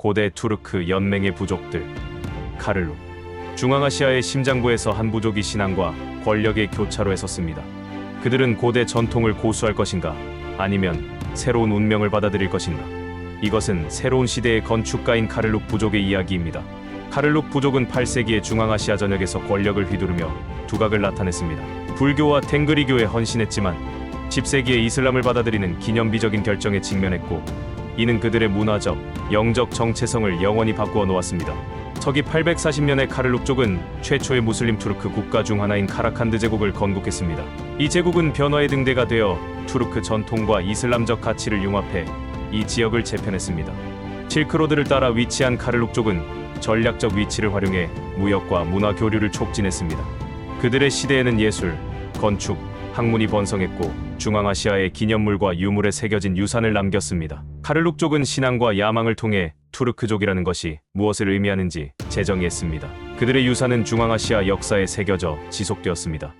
고대 투르크 연맹의 부족들 카를룩 중앙아시아의 심장부에서 한 부족이 신앙과 권력의 교차로에 섰습니다. 그들은 고대 전통을 고수할 것인가 아니면 새로운 운명을 받아들일 것인가 이것은 새로운 시대의 건축가인 카를룩 부족의 이야기입니다. 카를룩 부족은 8세기의 중앙아시아 전역에서 권력을 휘두르며 두각을 나타냈습니다. 불교와 탱그리교에 헌신했지만 10세기에 이슬람을 받아들이는 기념비적인 결정에 직면했고 이는 그들의 문화적, 영적 정체성을 영원히 바꾸어 놓았습니다. 서기 840년에 카를룩족은 최초의 무슬림 투르크 국가 중 하나인 카라칸드 제국을 건국했습니다. 이 제국은 변화의 등대가 되어 투르크 전통과 이슬람적 가치를 융합해 이 지역을 재편했습니다. 실크로드를 따라 위치한 카를룩족은 전략적 위치를 활용해 무역과 문화 교류를 촉진했습니다. 그들의 시대에는 예술, 건축, 학문이 번성했고 중앙아시아의 기념물과 유물에 새겨진 유산을 남겼습니다. 카를룩족은 신앙과 야망을 통해 투르크족이라는 것이 무엇을 의미하는지 재정의했습니다. 그들의 유산은 중앙아시아 역사에 새겨져 지속되었습니다.